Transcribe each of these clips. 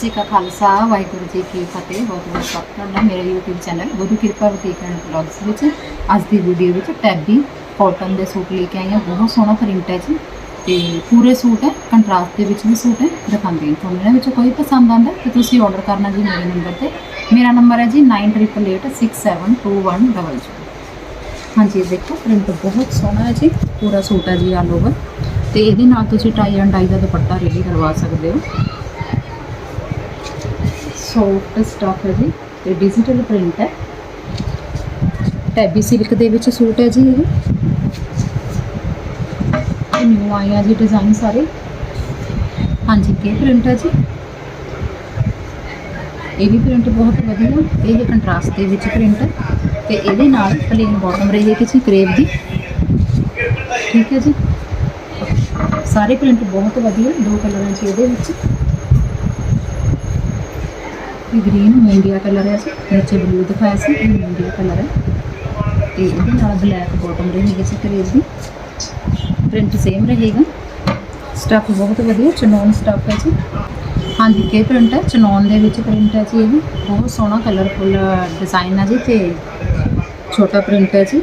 ਜੀ ਕਾ ਖਾਲਸਾ, ਵਾਹਿਗੁਰੂ ਜੀ ਕੀ ਫਤਿਹ। ਬਹੁਤ ਬਹੁਤ ਸਵਾਗਤ ਕਰਦਾ ਮੇਰੇ YouTube ਚੈਨਲ ਗੁਰੂ ਕਿਰਪਾ ਬੁਟੀਕ ਐਂਡ ਵਲੌਗਸ ਵਿੱਚ। ਅੱਜ ਦੀ ਵੀਡੀਓ ਵਿੱਚ ਟੈਬੀ ਕਾਟਨ ਦੇ ਸੂਟ ਲੈ ਕੇ ਆਈ ਹਾਂ। ਬਹੁਤ ਸੋਹਣਾ ਪ੍ਰਿੰਟ ਹੈ ਜੀ ਤੇ ਪੂਰੇ ਸੂਟ ਹੈ ਕੰਟਰਾਸਟ ਦੇ ਵਿੱਚ ਵੀ ਸੂਟ ਹੈ। ਦਿਖਾਉਂਦੀ ਹਾਂ ਤੁਹਾਨੂੰ। ਇਹਨਾਂ ਵਿੱਚੋਂ ਕੋਈ ਪਸੰਦ ਆਉਂਦਾ ਤੇ ਤੁਸੀਂ ਆਰਡਰ ਕਰਨਾ ਜੀ ਮੇਰੇ ਨੰਬਰ ਤੇ। ਮੇਰਾ ਨੰਬਰ ਹੈ ਜੀ 9888672100 ਹਾਂਜੀ, ਦੇਖੋ ਪ੍ਰਿੰਟ ਬਹੁਤ ਸੋਹਣਾ ਹੈ ਜੀ। ਪੂਰਾ ਸੂਟ ਹੈ ਜੀ ਆਲ ਓਵਰ ਤੇ ਇਹਦੇ ਨਾਲ ਤੁਸੀਂ ਟਾਈ ਐਂਡ ਡਾਈ ਦਾ ਦੁਪੱਟਾ ਰੈਡੀ ਕਰਵਾ ਸਕਦੇ ਹੋ। ਸੌਫਟ ਸਟਫ ਹੈ ਜੀ ਤੇ ਡਿਜੀਟਲ ਪ੍ਰਿੰਟ ਹੈ। ਟੈਬੀ ਸਿਲਕ ਦੇ ਵਿੱਚ ਸੂਟ ਹੈ ਜੀ ਇਹ। ਇਹ ਨਿਊ ਆਇਆ ਜੀ ਡਿਜ਼ਾਈਨ ਸਾਰੇ। ਹਾਂਜੀ ਕੀ ਪ੍ਰਿੰਟ ਹੈ ਜੀ। ਇਹ ਵੀ ਪ੍ਰਿੰਟ ਬਹੁਤ ਵਧੀਆ, ਇਹ ਕੰਟਰਾਸਟ ਦੇ ਵਿੱਚ ਪ੍ਰਿੰਟ ਹੈ। ਤੇ ਇਹਦੇ ਨਾਲ ਪਲੇਨ ਬਾਟਮ ਰਹੇਗੀ ਜੀ ਕਰੇਵ ਦੀ। ਠੀਕ ਹੈ ਜੀ। ਸਾਰੇ ਪ੍ਰਿੰਟ ਬਹੁਤ ਵਧੀਆ, ਦੋ ਕਲਰਾਂ 'ਚ ਇਹਦੇ ਵਿੱਚ। ਇਹ ਗ੍ਰੀਨ ਮੂੰਗੀਆ ਕਲਰ ਹੈ ਜੀ। ਨੀਚੇ ਬਲੂ ਦਿਖਾਇਆ ਸੀ, ਇਹ ਮੂੰਗੀਆ ਕਲਰ ਹੈ। ਤੇ ਇਹਦੇ ਨਾਲ ਬਲੈਕ ਬਾਟਮ ਰਹੇਗੀ ਸੀ ਕਰੇਵ ਦੀ ਪ੍ਰਿੰਟ ਸੇਮ ਰਹੇਗਾ। ਸਟਫ ਬਹੁਤ ਵਧੀਆ, ਚਨੋਨ ਸਟਫ ਹੈ ਜੀ। ਹਾਂਜੀ ਕੇ ਪ੍ਰਿੰਟ ਹੈ। ਚਨੋਨ ਦੇ ਵਿੱਚ ਪ੍ਰਿੰਟ ਹੈ ਜੀ ਇਹ ਬਹੁਤ ਸੋਹਣਾ ਕਲਰਫੁਲ ਡਿਜ਼ਾਈਨ ਹੈ ਜੀ ਤੇ ਛੋਟਾ ਪ੍ਰਿੰਟ ਹੈ ਜੀ।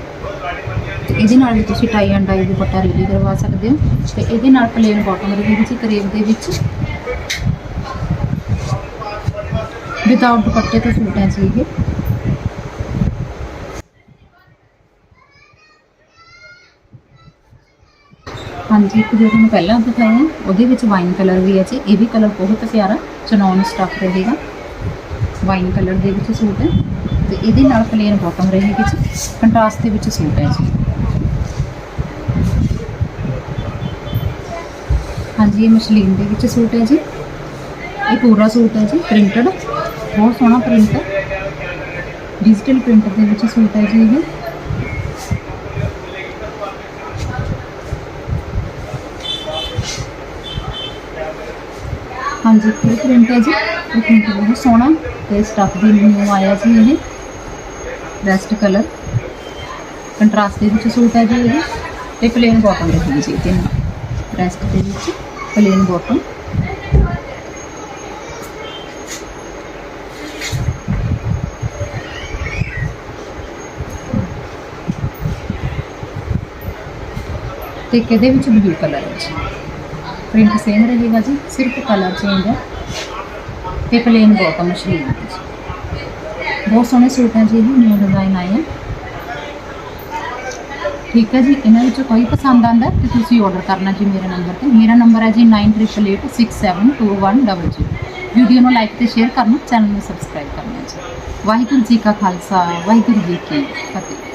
ਤੇ ਇਹਦੇ ਨਾਲ ਵੀ ਤੁਸੀਂ ਟਾਈ ਐਂਡ ਡਾਈ ਦੁਪੱਟਾ ਰੈਡੀ ਕਰਵਾ ਸਕਦੇ ਹੋ। ਤੇ ਇਹਦੇ ਨਾਲ ਪਲੇਨ ਬਾਟਮ ਰਹੇਗੀ ਜੀ ਕਰੇਵ ਦੇ ਵਿੱਚ ਵਿਦਆਊਟ ਦੁਪੱਟੇ ਤੋਂ ਸੂਟ ਹੈ ਜੀ ਇਹ। ਹਾਂਜੀ, ਇੱਕ ਜੋ ਤੁਹਾਨੂੰ ਪਹਿਲਾਂ ਦਿਖਾਇਆ, ਉਹਦੇ ਵਿੱਚ ਵਾਈਨ ਕਲਰ ਵੀ ਹੈ ਜੀ। ਇਹ ਵੀ ਕਲਰ ਬਹੁਤ ਪਿਆਰਾ, ਚਨੌਨ ਸਟੱਫ ਰਹੇਗਾ। ਵਾਈਨ ਕਲਰ ਦੇ ਵਿੱਚ ਸੂਟ ਹੈ। ਤੇ ਇਹਦੇ ਨਾਲ ਪਲੇਨ ਬਾਟਮ ਰਹੇਗੀ ਜੀ। ਕੰਟਰਾਸਟ ਦੇ ਵਿੱਚ ਸੂਟ ਹੈ ਜੀ। ਹਾਂਜੀ, ਇਹ ਮਸ਼ਲੀਨ ਦੇ ਵਿੱਚ ਸੂਟ ਹੈ ਜੀ। ਇਹ ਪੂਰਾ ਸੂਟ ਹੈ ਜੀ ਪ੍ਰਿੰਟਡ ਬਹੁਤ ਸੋਹਣਾ ਪ੍ਰਿੰਟ ਹੈ। ਡਿਜੀਟਲ ਪ੍ਰਿੰਟ ਦੇ ਵਿੱਚ ਸੂਟ ਹੈ ਜੀ ਇਹ। ਹਾਂਜੀ ਇਹ ਪ੍ਰਿੰਟ ਹੈ ਜੀ। ਇਹ ਪ੍ਰਿੰਟ ਬਹੁਤ ਸੋਹਣਾ ਤੇ ਸਟੱਫ ਵੀ ਨਿਊ ਆਇਆ ਜੀ ਇਹ। ਰੈਸਟ ਕਲਰ ਕੰਟਰਾਸਟ ਦੇ ਵਿੱਚ ਸੂਟ ਹੈ ਜੀ ਇਹ। ਤੇ ਪਲੇਨ ਬਾਟਮ ਰਹੇਗੀ ਜੀ ਇਹਦੇ ਨਾਲ। ਰੈਸਟ ਦੇ ਵਿੱਚ ਪਲੇਨ ਬਾਟਮ ਤੇ ਇਹਦੇ ਵਿੱਚ ਬਲੂ ਕਲਰ ਹੈ ਜੀ? ਪ੍ਰਿੰਟ ਸੇਮ ਰਹੇਗਾ ਜੀ, ਸਿਰਫ ਕਲਰ ਚੇਂਜ ਹੈ ਤੇ ਪਲੇਨ ਬਾਟਮ ਮਸ਼ੀਨ ਹੈ ਜੀ। ਬਹੁਤ ਸੋਹਣੇ ਸੂਟ ਹੈ ਜੀ ਇਹ ਨਿਊ ਡਿਜ਼ਾਈਨ ਆਏ ਹੈ। ਠੀਕ ਹੈ ਜੀ, ਇਹਨਾਂ ਵਿੱਚੋਂ ਕੋਈ ਪਸੰਦ ਆਂਦਾ ਤੇ ਤੁਸੀਂ ਆਰਡਰ ਕਰਨਾ ਜੀ ਮੇਰੇ ਨੰਬਰ ਤੇ। ਮੇਰਾ ਨੰਬਰ ਹੈ ਜੀ 9888672100 ਵੀਡੀਓ ਨੂੰ ਲਾਈਕ ਤੇ ਸ਼ੇਅਰ ਕਰਨਾ ਚੈਨਲ ਨੂੰ ਸਬਸਕ੍ਰਾਈਬ ਕਰਨਾ ਜੀ। ਵਾਹਿਗੁਰੂ ਜੀ ਕਾ ਖਾਲਸਾ, ਵਾਹਿਗੁਰੂ ਜੀ ਕੀ ਫਤਿਹ।